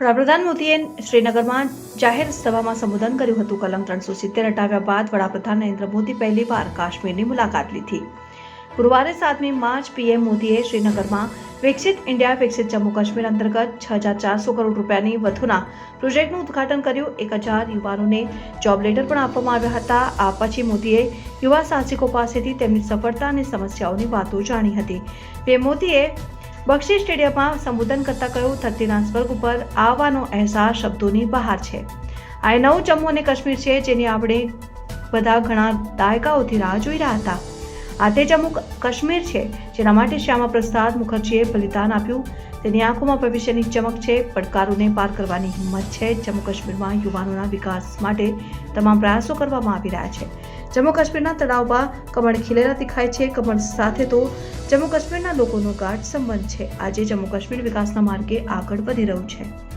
વડાપ્રધાન મોદીએ શ્રીનગરમાં જાહેર સભામાં સંબોધન કર્યું હતું. કલમ ત્રણસો સિત્તેર હટાવ્યા બાદ વડાપ્રધાન નરેન્દ્ર મોદી પહેલીવાર કાશ્મીરની મુલાકાત લીધી. ગુરુવારે સાતમી માર્ચ પીએમ મોદીએ શ્રીનગરમાં વિકસિત ઇન્ડિયા, વિકસિત જમ્મુ કાશ્મીર અંતર્ગત છ હજાર ચારસો કરોડ રૂપિયાની વધુના પ્રોજેક્ટનું ઉદ્ઘાટન કર્યું. એક હજાર યુવાનોને જોબ લેટર પણ આપવામાં આવ્યા હતા. આ પછી મોદીએ યુવા સાહસિકો પાસેથી તેમની સફળતા અને સમસ્યાઓની વાતો જાણી હતી. પીએમ મોદીએ બક્ષી સ્ટેડિયમમાં સંબોધન કરતા કહ્યું, ધરતીના સ્વર્ગ ઉપર આવવાનો અહેસાસ શબ્દોની બહાર છે. આ નવું જમ્મુ અને કાશ્મીર છે જેની આપણે બધા ઘણા દાયકાઓથી રાહ જોઈ રહ્યા હતા. આ તે જમ્મુ કાશ્મીર છે જેના માટે શ્યામા પ્રસાદ મુખર્જીએ બલિદાન આપ્યું. તેની આંખોમાં ભવિષ્યની ચમક છે, પડકારોને પાર કરવાની હિંમત છે. જમ્મુ કાશ્મીરમાં યુવાનોના વિકાસ માટે તમામ પ્રયાસો કરવામાં આવી રહ્યા છે. જમ્મુ કાશ્મીરના તળાવમાં કમળ ખીલેલા દેખાય છે. કમળ સાથે તો જમ્મુ કાશ્મીરના લોકોનો ગાઢ સંબંધ છે. આજે જમ્મુ કાશ્મીર વિકાસના માર્ગે આગળ વધી રહ્યું છે.